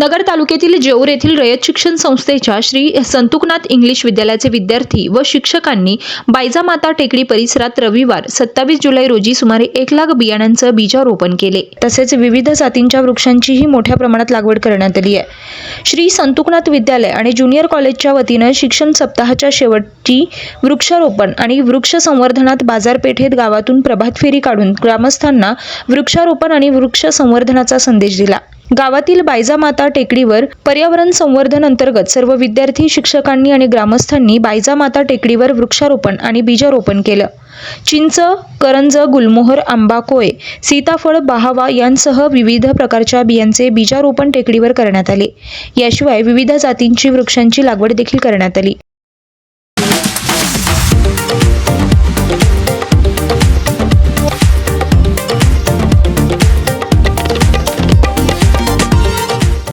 नगर तालुक्यातील जेऊर येथील रयत शिक्षण संस्थेच्या श्री संतुकनाथ इंग्लिश विद्यालयाचे विद्यार्थी व शिक्षकांनी बायजा माता टेकडी परिसरात रविवार सत्तावीस जुलै रोजी सुमारे एक लाख बियाणांचं बीजारोपण केले. तसेच विविध जातींच्या वृक्षांचीही मोठ्या प्रमाणात लागवड करण्यात आली आहे. श्री संतुकनाथ विद्यालय आणि ज्युनियर कॉलेजच्या वतीनं शिक्षण सप्ताहाच्या शेवटची वृक्षारोपण आणि वृक्ष संवर्धनात बाजारपेठेत गावातून प्रभात फेरी काढून ग्रामस्थांना वृक्षारोपण आणि वृक्ष संवर्धनाचा संदेश दिला. गावातील बायजामाता टेकडीवर पर्यावरण संवर्धन अंतर्गत सर्व विद्यार्थी शिक्षकांनी आणि ग्रामस्थांनी बायजामाता टेकडीवर वृक्षारोपण आणि बीजारोपण केलं. चिंच करंज गुलमोहर आंबा कोय सीताफळ बहावा यांसह विविध प्रकारच्या बियांचे बीजारोपण टेकडीवर करण्यात आले. याशिवाय विविध जातींची वृक्षांची लागवड देखील करण्यात आली.